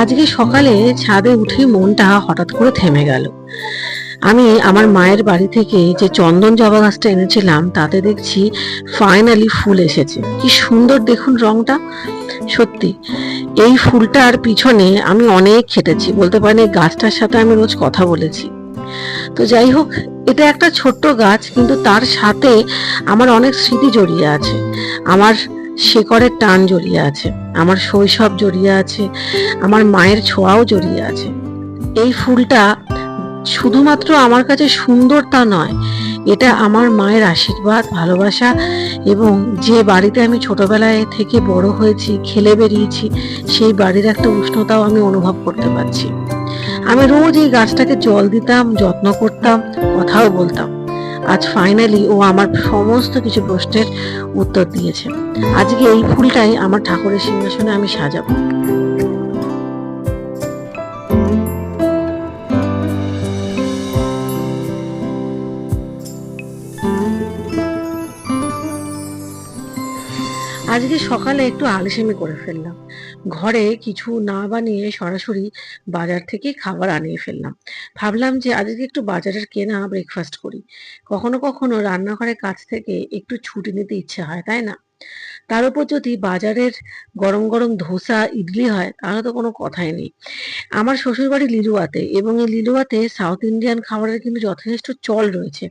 আজকে সকালে ছাদে উঠে মনটা হঠাৎ করে থেমে গেল। আমি আমার মায়ের বাড়ি থেকে যে চন্দন জবা গাছটা এনেছিলাম, তাতে দেখছি ফাইনালি ফুল এসেছে। কি সুন্দর দেখুন রংটা। সত্যি, এই ফুলটার পিছনে আমি অনেক খেটেছি, বলতে পারেন এই গাছটার সাথে আমি রোজ কথা বলেছি। তো যাই হোক, এটা একটা ছোট্ট গাছ, কিন্তু তার সাথে আমার অনেক স্মৃতি জড়িয়ে আছে। আমার শেকড়ের টান জড়িয়ে আছে, আমার শৈশব জড়িয়ে আছে, আমার মায়ের ছোঁয়াও জড়িয়ে আছে। এই ফুলটা শুধুমাত্র আমার কাছে সুন্দর তা নয়, এটা আমার মায়ের আশীর্বাদ, ভালোবাসা এবং যে বাড়িতে আমি ছোটবেলায় থেকে বড় হয়েছি, খেলে বেরিয়েছি, সেই বাড়ির একটা উষ্ণতাও আমি অনুভব করতে পারছি। আমি রোজ এই গাছটাকে জল দিতাম, যত্ন করতাম, কথাও বলতাম। আজ ফাইনালি ও আমার সমস্ত কিছু প্রশ্নের উত্তর দিয়েছে। আজকে এই ফুলটাই আমার ঠাকুরের সিংহাসনে আমি সাজাবো। আজকে সকালে একটু আলসেমি করে ফেললাম। ঘরে কিছু না বানিয়ে সরাসরি বাজার থেকে খাবার আনিয়ে ফেললাম। ভাবলাম যে আজকে একটু বাজারের কেনা ব্রেকফাস্ট করি। কখনো কখনো রান্নাঘরের কাছ থেকে একটু ছুটি নিতে ইচ্ছে হয়, তাই না? তার উপর যদি বাজারের গরম গরম ধোসা, ইডলি হয়, তাহলে তো কোনো কথাই নেই। আমার শ্বশুরবাড়ি লিলুয়াতে এবং এই লিলুয়াতে সাউথ ইন্ডিয়ান খাবারের কিন্তু যথেষ্ট চল রয়েছে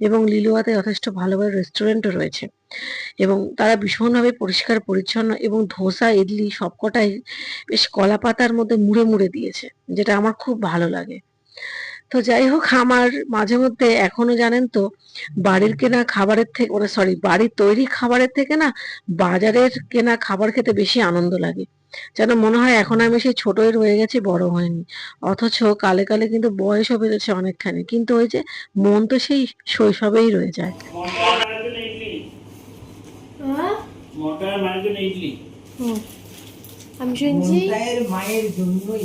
এবং লিলুয়াতে যথেষ্ট ভালো ভালো রেস্টুরেন্টও রয়েছে। এবং তারা ভীষণভাবে পরিষ্কার, পরিচ্ছন্ন এবং ধোসা, ইডলি সবকটাই বেশ কলা পাতার মধ্যে মুড়ে মুড়ে দিয়েছে, যেটা আমার খুব ভালো লাগে। তো যাই হোক আমার মাঝে মধ্যে এখনও জানেন তো বাড়ির কেনা খাবারের থেকে ওরা সরি বাড়ির তৈরি খাবারের থেকে না বাজারের কেনা খাবার খেতে বেশি আনন্দ লাগে। যেন মনে হয় এখন আমি সেই ছোটই রয়ে গেছি বড় হয়নি। অথচ কালে কালে কিন্তু বয়স বয়সও বেড়েছে অনেকখানি কিন্তু ওই যে মন তো সেই শৈশবেই রয়ে যায়। আমি শুনছি মায়ের জন্যই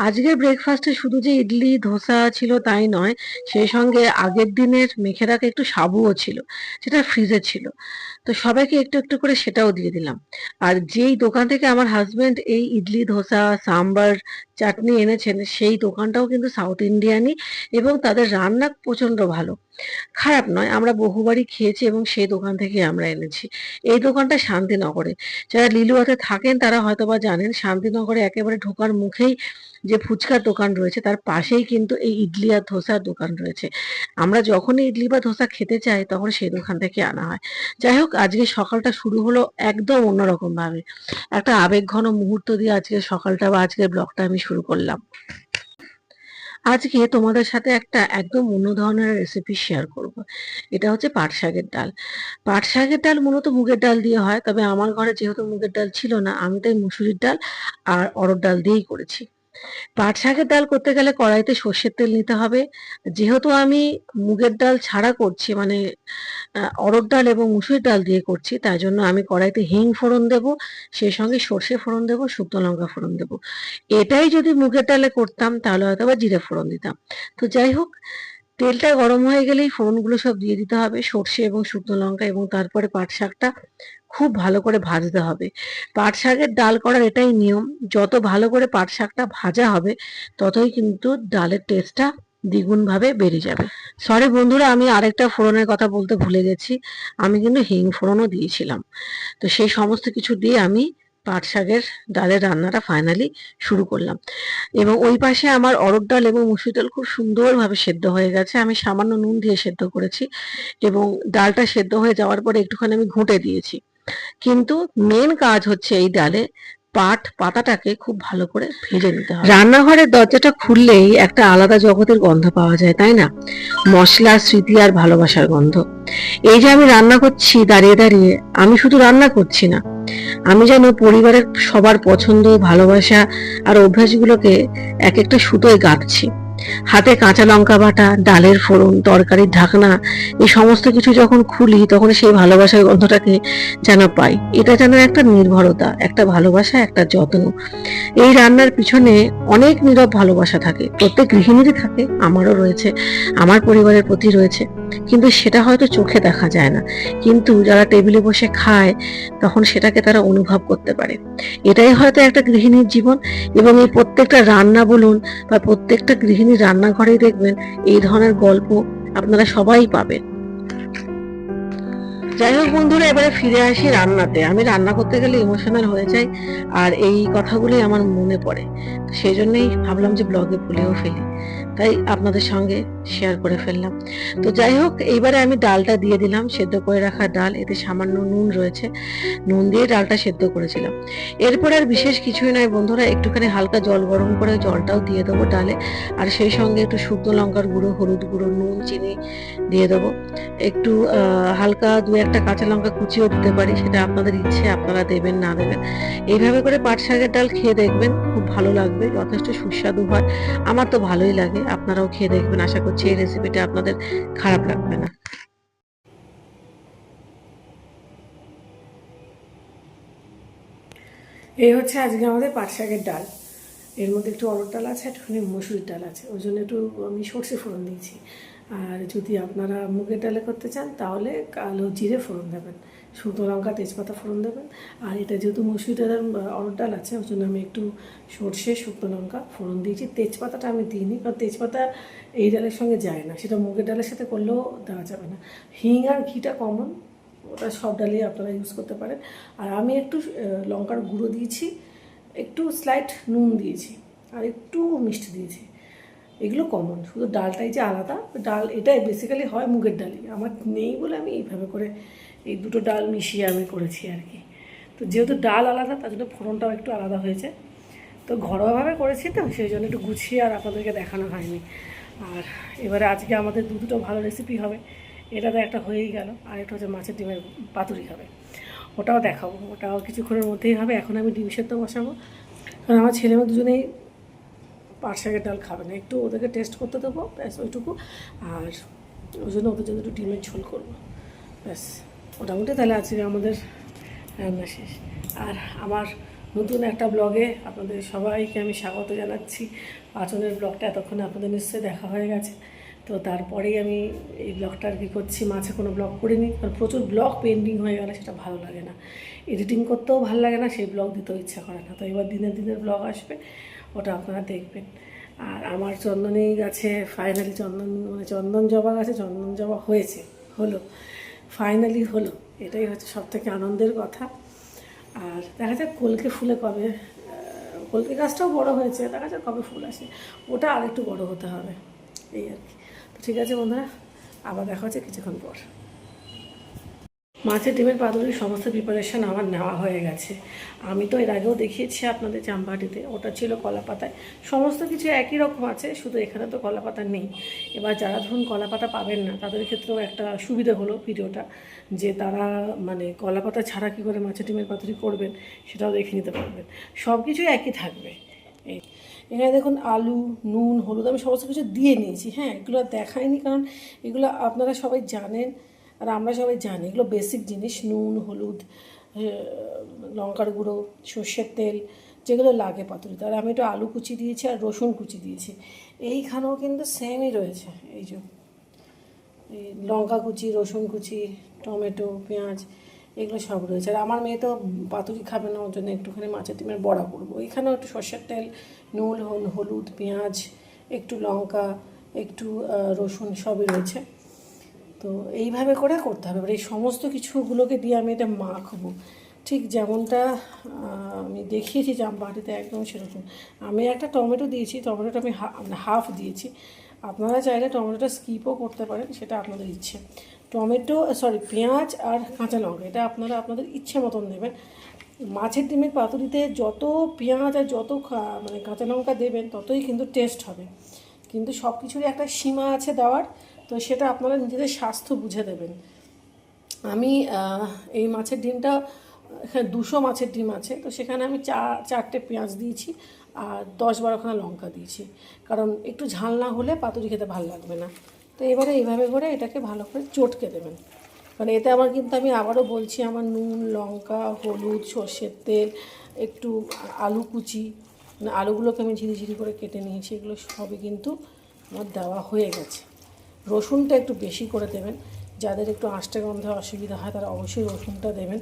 আজকের ব্রেকফাস্টে শুধু যে ইডলি, ধোসা ছিল তাই নয়, সেই সঙ্গে আগের দিনের মেখে রাখা একটু সাবুও ছিল সেটা ফ্রিজে ছিল। তো সবাইকে একটু একটু করে সেটাও দিয়ে দিলাম। আর যেই দোকান থেকে আমার হাজবেন্ড এই ইডলি, ধোসা, সাম্বার চাটনি এনেছেন, সেই দোকানটাও কিন্তু সাউথ ইন্ডিয়ানই এবং তাদের রান্না প্রচণ্ড ভালো। খারাপ নয়, আমরা বহুবারই খেয়েছি এবং সেই দোকান থেকে আমরা এনেছি। এই দোকানটা শান্তিনগরে। যারা লিলুয়াতে থাকেন তারা হয়তোবা জানেন, শান্তিনগরে একেবারে ঢোকার মুখেই যে ফুচকার দোকান রয়েছে, তার পাশেই কিন্তু এই ইডলি আর ধোসার দোকান রয়েছে। আমরা যখনই ইডলি বা ধোসা খেতে চাই, তখন সেই দোকান থেকে আনা হয়। যাই হোক, আজকে সকালটা শুরু হলো একদম অন্যরকম ভাবে একটা আবেগঘন মুহূর্ত দিয়ে আজকে সকালটা বা আজকের ব্লগটা আমি শুরু করলাম। আজকে তোমাদের সাথে একটা একদম অন্য ধরনের রেসিপি শেয়ার করব। এটা হচ্ছে পাট শাকের ডাল। পাট শাকের ডাল মূলত মুগের ডাল দিয়ে হয়, তবে আমার ঘরে যেহেতু মুগের ডাল ছিল না, আমি তাই মুসুরির ডাল আর অরড় ডাল দিয়েই করেছি। পাট শাকের ডাল করতে গেলে কড়াইতে সর্ষের তেল নিতে হবে। যেহেতু আমি মুগের ডাল ছাড়া করছি মানে অরড় ডাল এবং মুসুরির ডাল দিয়ে করছি, তাই জন্য আমি কড়াইতে হিং ফোড়ন দেব, সেই সঙ্গে সর্ষে ফোড়ন দেব, শুকনো লঙ্কা ফোড়ন দেব। এটাই যদি মুগের ডালে করতাম, তাহলে হয়তো বা জিরে ফোড়ন দিতাম। তো যাই হোক, তেলটা গরম হয়ে গেলেই ফোড়নগুলো সব দিয়ে দিতে হবে। সর্ষে এবং শুকনো লঙ্কা এবং তারপরে পাট শাকটা খুব ভালো করে ভাজতে হবে। পাট শাকের ডাল করার এটাই নিয়ম, যত ভালো করে পাট শাকটা ভাজা হবে, ততই কিন্তু ডালের টেস্টটা দ্বিগুণ ভাবে বেড়ে যাবে। সরি বন্ধুরা, আমি আরেকটা ফোড়নের কথা বলতে ভুলে গেছি। আমি কিন্তু হিং ফোড়নও দিয়েছিলাম। তো সেই সমস্ত কিছু দিয়ে আমি পাট শাকের ডালের রান্নাটা ফাইনালি শুরু করলাম। এবং ওই পাশে আমার অরড় ডাল এবং মুসুর ডাল খুব সুন্দরভাবে সেদ্ধ হয়ে গেছে। আমি সামান্য নুন দিয়ে সেদ্ধ করেছি এবং ডালটা সেদ্ধ হয়ে যাওয়ার পরে একটুখানি আমি ঘুঁটে দিয়েছি। কিন্তু মেন কাজ হচ্ছে এই ডালে পাট, পাতাটাকে খুব ভালো করে ভেজে নিতে হবে। রান্নাঘরের দরজাটা খুললেই একটা আলাদা জগতের গন্ধ পাওয়া যায়, তাই না? মশলা স্মৃতি আর ভালোবাসার গন্ধ। এই যে আমি রান্না করছি, দাঁড়িয়ে দাঁড়িয়ে, আমি শুধু রান্না করছি না, আমি যেন পরিবারের সবার পছন্দ, ভালোবাসা আর অভ্যাসগুলোকে এক একটা সুতোয় গাঁথছি। হাতে কাঁচা লঙ্কা বাটা, ডালের ফোড়ন, তরকারির ঢাকনা, এই সমস্ত কিছু যখন খুলি, তখন সেই ভালোবাসার গন্ধটাকে যেন পাই। এটা যেন একটা নির্ভরতা, একটা ভালোবাসা, একটা যত্ন। এই রান্নার পিছনে অনেক নীরব ভালোবাসা থাকে। প্রত্যেক গৃহিণীরই থাকে, আমারও রয়েছে, আমার পরিবারের প্রতি রয়েছে। কিন্তু সেটা হয়তো চোখে দেখা যায় না। কিন্তু যারা টেবিলে বসে খায়, তখন সেটাকে তারা অনুভব করতে পারে। এটাই হয়তো একটা গৃহিণীর জীবন এবং এই প্রত্যেকটা রান্না বলুন বা প্রত্যেকটা গৃহিণীর রান্নাঘরেই দেখবেন এই ধরনের গল্প আপনারা সবাই পাবেন। যাই হোক বন্ধুরা, এবারে ফিরে আসি রান্নাতে। আমি রান্না করতে গেলে ইমোশনাল হয়ে যাই, আর এই কথাগুলোই আমার মনে পড়ে। সেই জন্যই ভাবলাম যে ব্লগে ভুলেও ফেলি। তাই আপনাদের সঙ্গে শেয়ার করে ফেললাম। তো যাই হোক, এইবারে আমি ডালটা দিয়ে দিলাম, সেদ্ধ করে রাখা ডাল, এতে সামান্য নুন রয়েছে। নুন দিয়ে ডালটা সেদ্ধ করেছিলাম। এরপর আর বিশেষ কিছুই নয় বন্ধুরা, একটুখানি হালকা জল গরম করে জলটাও দিয়ে দেবো ডালে, আর সেই সঙ্গে একটু শুকনো লঙ্কার গুঁড়ো, হলুদ গুঁড়ো, নুন, চিনি দিয়ে দেবো। একটু হালকা দু একটা কাঁচা লঙ্কা কুচিও দিতে পারি, সেটা আপনাদের ইচ্ছে, আপনারা দেবেন, না দেবেন। এইভাবে করে পাট শাকের ডাল খেয়ে দেখবেন, খুব ভালো লাগবে, যথেষ্ট সুস্বাদু হয়। আমার তো ভালোই লাগে, আপনারাও খেয়ে দেখবেন, আশা করছি এই রেসিপিটা আপনাদের খারাপ লাগবে না। এই হচ্ছে আজকে আমাদের পাট শাকের ডাল। এর মধ্যে একটু অরড় ডাল আছে, একটুখানি মসুরির ডাল আছে ওই জন্য একটু আমি সর্ষে ফোড়ন দিয়েছি। আর যদি আপনারা মুগের ডালে করতে চান, তাহলে কালো জিরে ফোড়ন দেবেন। শুকনো লঙ্কা, তেজপাতা ফোড়ন দেবেন। আর এটা যেহেতু মসুরি ডালের অরড় ডাল আছে, ওই জন্য আমি একটু সর্ষে, শুকনো লঙ্কা ফোড়ন দিয়েছি। তেজপাতাটা আমি দিইনি, কারণ তেজপাতা এই ডালের সঙ্গে যায় না। সেটা মুগের ডালের সাথে করলেও দেওয়া যাবে না। হিং আর ঘিটা কমন ওটা সব ডালেই আপনারা ইউজ করতে পারেন। আর আমি একটু লঙ্কার গুঁড়ো দিয়েছি, একটু স্লাইট নুন দিয়েছি, আর একটু মিষ্টি দিয়েছি। এগুলো কমন শুধু ডালটাই যে আলাদা, ডাল এটাই বেসিক্যালি হয় মুগের ডালই। আমার নেই বলে আমি এইভাবে করে এই দুটো ডাল মিশিয়ে আমি করেছি আর কি। তো যেহেতু ডাল আলাদা, তার জন্য ফোড়নটাও একটু আলাদা হয়েছে। তো ঘরোয়াভাবে করেছি তো, সেই জন্য একটু গুছিয়ে আর আপনাদেরকে দেখানো হয়নি। আর এবারে আজকে আমাদের দু দুটো ভালো রেসিপি হবে। এটা তো একটা হয়েই গেল। আর একটা হচ্ছে মাছের ডিমের পাতুরি হবে। ওটাও দেখাবো। ওটাও কিছুক্ষণের মধ্যেই হবে। এখন আমি ডিম সেদ্ধ বসাবো। কারণ আমার ছেলে মেয়ে দুজনেই পাট শাকের ডাল খাবে না। একটু ওদেরকে টেস্ট করতে দেবো, ব্যাস ওইটুকু। আর ওই জন্য ওদের জন্য একটু ডিমের ঝোল করব। ব্যাস, মোটামুটি তাহলে আজকে আমাদের রান্না শেষ। আর আমার নতুন একটা ব্লগে আপনাদের সবাইকে আমি স্বাগত জানাচ্ছি। পাচনের ব্লগটা এতক্ষণে আপনাদের নিশ্চয়ই দেখা হয়ে গেছে। তো তারপরেই আমি এই ব্লগটা আর কি করছি। মাঝে কোনো ব্লগ করিনি, কারণ প্রচুর ব্লগ পেন্ডিং হয়ে গেলে সেটা ভালো লাগে না। এডিটিং করতেও ভালো লাগে না, সেই ব্লগ দিতেও ইচ্ছা করে না। তো এবার দিনের দিনের ব্লগ আসবে। ওটা আপনারা দেখবেন। আর আমার চন্দনী গাছে ফাইনালি চন্দন মানে চন্দন জবা গাছে, চন্দন জবা হয়েছে, হলো ফাইনালি হলো। এটাই হচ্ছে সব থেকে আনন্দের কথা। আর দেখা যাক কলকে ফুলে কবে কলকে গাছটাও বড় হয়েছে, দেখা যাক কবে ফুল আসে। ওটা আরেকটু বড় হতে হবে, এই আর কি। তো ঠিক আছে বন্ধুরা, আবার দেখা হচ্ছে কিছুক্ষণ পর। মাছের ডিমের পাতুরির সমস্ত প্রিপারেশন আমার নেওয়া হয়ে গেছে। আমি তো এর আগেও দেখিয়েছি আপনাদের চাম্পাটিতে ওটা ছিল কলা পাতায় সমস্ত কিছু একই রকম আছে, শুধু এখানে তো কলা পাতা নেই। এবার যারা ধরুন কলা পাতা পাবেন না, তাদের ক্ষেত্রেও একটা সুবিধা হলো ভিডিওটা, যে তারা মানে কলা পাতা ছাড়া কী করে মাছের ডিমের পাতুরি করবেন, সেটাও দেখে নিতে পারবেন। সব কিছুই একই থাকবে। এই এখানে দেখুন আলু, নুন, হলুদ, আমি সমস্ত কিছু দিয়ে নিয়েছি। হ্যাঁ এগুলো দেখাইনি, কারণ এগুলো আপনারা সবাই জানেন। আর আমরা সবাই জানি, এগুলো বেসিক জিনিস, নুন, হলুদ লঙ্কার গুঁড়ো, সর্ষের তেল, যেগুলো লাগে পাতুরিতে আর আমি একটু আলু কুচি দিয়েছি আর রসুন কুচি দিয়েছি। এইখানেও কিন্তু সেমই রয়েছে। এই যে, এই লঙ্কা কুচি, রসুন কুচি, টমেটো, পেঁয়াজ, এগুলো সব রয়েছে। আর আমার মেয়ে তো পাতুরি খাবে না, ওর জন্য একটুখানি মাছের ডিমের বড়া করব। এখানেও একটু সর্ষের তেল, নুন হলুদ, পেঁয়াজ, একটু লঙ্কা, একটু রসুন সবই রয়েছে। তো এইভাবে করে করতে হবে। এবার এই সমস্ত কিছুগুলোকে দিয়ে আমি এটা মাখবো। ঠিক যেমনটা আমি দেখিয়েছি যে জামবাটিতে একদম সেরকম। আমি একটা টমেটো দিয়েছি, টমেটোটা আমি মানে হাফ দিয়েছি। আপনারা চাইলে টমেটোটা স্কিপও করতে পারেন, সেটা আপনাদের ইচ্ছে। টমেটো সরি, পেঁয়াজ আর কাঁচা লঙ্কা, এটা আপনারা আপনাদের ইচ্ছে মতন দেবেন। মাছের ডিমের পাতুরিতে যত পেঁয়াজ আর যত মানে কাঁচা লঙ্কা দেবেন, ততই কিন্তু টেস্ট হবে। কিন্তু সব কিছুরই একটা সীমা আছে দেওয়ার। তো সেটা আপনারা নিজেদের স্বাস্থ্য বুঝে দেবেন। আমি এই মাছের ডিমটা, এখানে দুশো মাছের ডিম আছে, তো সেখানে আমি চা, চারটে পেঁয়াজ দিয়েছি আর দশ বারোখানা লঙ্কা দিয়েছি। কারণ একটু ঝাল না হলে পাতুরি খেতে ভালো লাগবে না। তো এবারে এইভাবে করে এটাকে ভালো করে চটকে দেবেন। কারণ এতে আমার কিন্তু আমি আবারও বলছি, আমার নুন, লঙ্কা, হলুদ, সর্ষের তেল, একটু আলু কুচি মানে আলুগুলোকে আমি ঝিরিঝিরি করে কেটে নিয়েছি, এগুলো সবই কিন্তু আমার দেওয়া হয়ে গেছে। রসুনটা একটু বেশি করে দেবেন। যাদের একটু আঁশটা গন্ধে অসুবিধা হয়, তারা অবশ্যই রসুনটা দেবেন।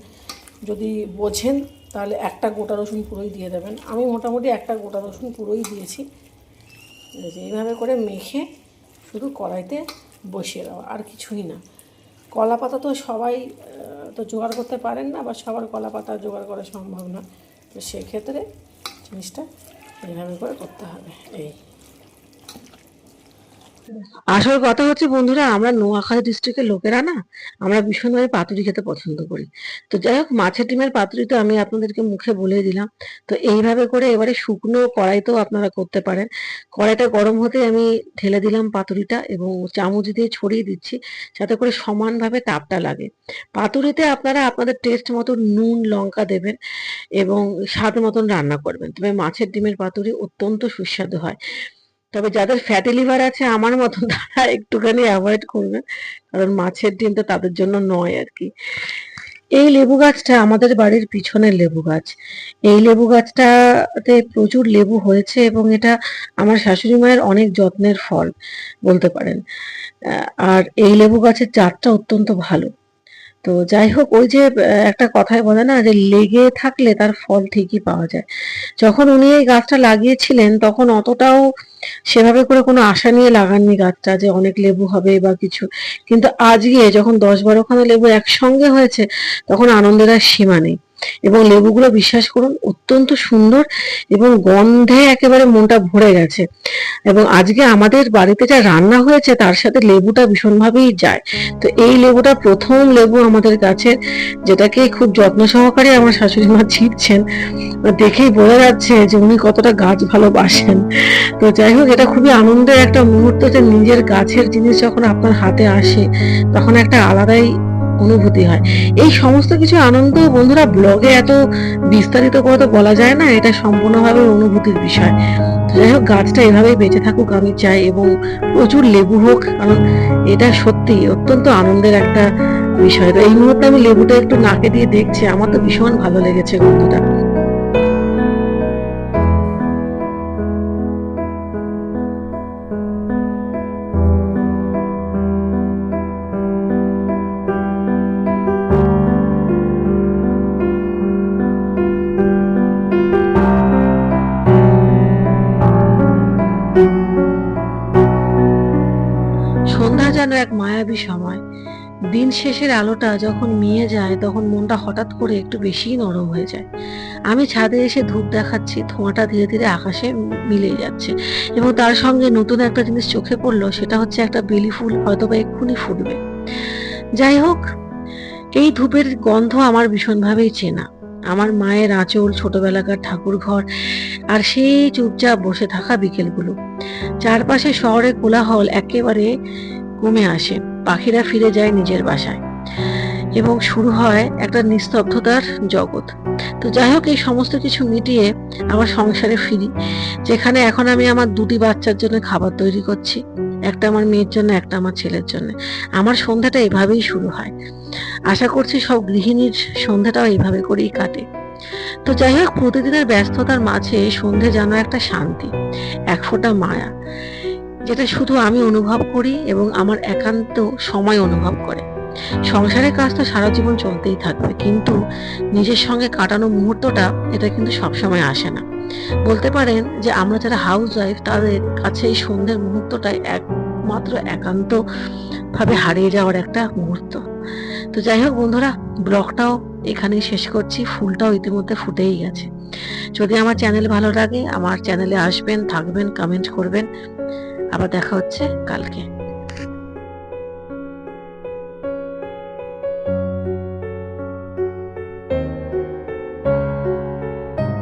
যদি বোঝেন, তাহলে একটা গোটা রসুন পুরোই দিয়ে দেবেন। আমি মোটামুটি একটা গোটা রসুন পুরোই দিয়েছি। এই এইভাবে করে মেখে শুধু কড়াইতে বসিয়ে দেওয়া আর কিছুই না। কলা পাতা তো সবাই তো জোগাড় করতে পারেন না, বা সবার কলা পাতা জোগাড় করা সম্ভব না তো সেক্ষেত্রে জিনিসটা এইভাবে করে করতে হবে। এই। আসল কথা হচ্ছে বন্ধুরা, আমরা নোয়াখালী ডিস্ট্রিক্টের লোকেরা না, আমরা ভীষণভাবে পাতুরি খেতে পছন্দ করি। তো যাই হোক, মাছের ডিমের পাতুরি তো আমি আপনাদেরকে মুখে বলে দিলাম। তো এইভাবে করে এবারে শুকনো কড়াইতেও আপনারা করতে পারেন। কড়াইটা গরম হতে আমি ঢেলে দিলাম পাতুরিটা এবং চামচ দিয়ে ছড়িয়ে দিচ্ছি যাতে করে সমানভাবে তাপটা লাগে। পাতুরিতে আপনারা আপনাদের টেস্ট মতো নুন, লঙ্কা দেবেন এবং স্বাদ মতন রান্না করবেন। তবে মাছের ডিমের পাতুরি অত্যন্ত সুস্বাদু হয়। তবে যাদের ফ্যাটি লিভার আছে, আমার মতন তারা একটুখানি অ্যাভয়েড করবেন কারণ মাছের ডিম তো তাদের জন্য নয় আর কি। এই লেবু গাছটা আমাদের বাড়ির পিছনের লেবু গাছ। এই লেবু গাছটাতে প্রচুর লেবু হয়েছে এবং এটা আমার শাশুড়ি মায়ের অনেক যত্নের ফল বলতে পারেন। আর এই লেবু গাছের জাতটা অত্যন্ত ভালো। তো যাই হোক, ওই যে একটা কথাই বলে না যে, লেগে থাকলে তার ফল ঠিকই পাওয়া যায়। যখন উনি এই গাছটা লাগিয়েছিলেন, তখন অতটাও সেভাবে করে কোনো আশা নিয়ে লাগাননি গাছটা যে অনেক লেবু হবে বা কিছু। কিন্তু আজকে যখন দশ বারোখানা লেবু একসঙ্গে হয়েছে, তখন আনন্দের আর সীমা নেই। এবং লেবুগুলো বিশ্বাস করুন, অত্যন্ত সুন্দর এবং গন্ধে একেবারে মনটা ভরে গেছে। এবং আজকে আমাদের বাড়িতে যা রান্না হয়েছে, তার সাথে লেবুটা ভীষণভাবেই যায়। তো এই লেবুটা প্রথম লেবু আমাদের গাছের যেটাকে খুব যত্ন সহকারে আমার শাশুড়ি মা ছিটছেন। দেখেই বোঝা যাচ্ছে যে উনি কতটা গাছ ভালোবাসেন। তো যাই হোক, এটা খুবই আনন্দের একটা মুহূর্ত যে নিজের গাছের জিনিস যখন আপনার হাতে আসে, তখন একটা আলাদাই অনুভূতি হয়। এই সমস্ত কিছু আনন্দ বন্ধুরা ব্লগে এত বিস্তারিত করে তো বলা যায় না, এটা সম্পূর্ণভাবে অনুভূতির বিষয়। যাই হোক, গাছটা এভাবেই বেঁচে থাকুক আমি চাই, এবং প্রচুর লেবু হোক, কারণ এটা সত্যি অত্যন্ত আনন্দের একটা বিষয়। তো এই মুহূর্তে আমি লেবুটা একটু নাকে দিয়ে দেখছি, আমার তো ভীষণ ভালো লেগেছে গন্ধটা। এক মায়াবী সময়। দিন শেষের আলোটা যখন মিয়ে যায়, তখন মনটা হঠাৎ করে একটু বেশিই নরম হয়ে যায়। আমি ছাদে এসে ধূপ দেখাচ্ছি, ধোঁয়াটা ধীরে ধীরে আকাশে মিলে যাচ্ছে এবং তার সঙ্গে নতুন একটা জিনিস চোখে পড়ল, সেটা হচ্ছে একটা বেলি ফুল হয়তো বা এক্ষুনি ফুটবে। যাই হোক, এই ধূপের গন্ধ আমার ভীষণভাবেই চেনা। আমার মায়ের আঁচল, ছোটবেলাকার ঠাকুর ঘর আর সেই চুপচাপ বসে থাকা বিকেলগুলো। চারপাশে শহরে কোলাহল একেবারে কমে আসে। পাখিরা ফিরে যায় নিজের বাসায়। এবং শুরু হয় একটা নিস্তব্ধতার জগৎ। তো যাই হোক, এই সমস্ত কিছু মিটিয়ে আমার সংসারে ফিরি, যেখানে এখন আমি আমার দুটি বাচ্চার জন্য খাবার তৈরি করছি। একটা আমার মেয়ের জন্য, একটা আমার ছেলের জন্য। আমার সন্ধ্যাটা এভাবেই শুরু হয়। আশা করছি সব গৃহিণীর সন্ধ্যাটাও এইভাবে করেই কাটে। তো যাই হোক, প্রতিদিনের ব্যস্ততার মাঝে সন্ধে যেন একটা শান্তি, এক ফোঁটা মায়া। যেটা শুধু আমি অনুভব করি এবং আমার একান্ত সময় অনুভব করে। সংসারের কাজ তো সারা জীবন চলতেই থাকবে, কিন্তু নিজের সঙ্গে কাটানো মুহূর্তটা, এটা কিন্তু সবসময় আসে না। বলতে পারেন যে আমরা যারা হাউস ওয়াইফ তাদের কাছে এই সন্ধ্যের মুহূর্তটাই একমাত্র একান্ত ভাবে হারিয়ে যাওয়ার একটা মুহূর্ত। তো যাই হোক বন্ধুরা, ব্লগটাও এখানেই শেষ করছি, ফুলটাও ইতিমধ্যে ফুটেই গেছে। যদি আমার চ্যানেল ভালো লাগে, আমার চ্যানেলে আসবেন, থাকবেন কমেন্ট করবেন। আবার দেখা হচ্ছে কালকে।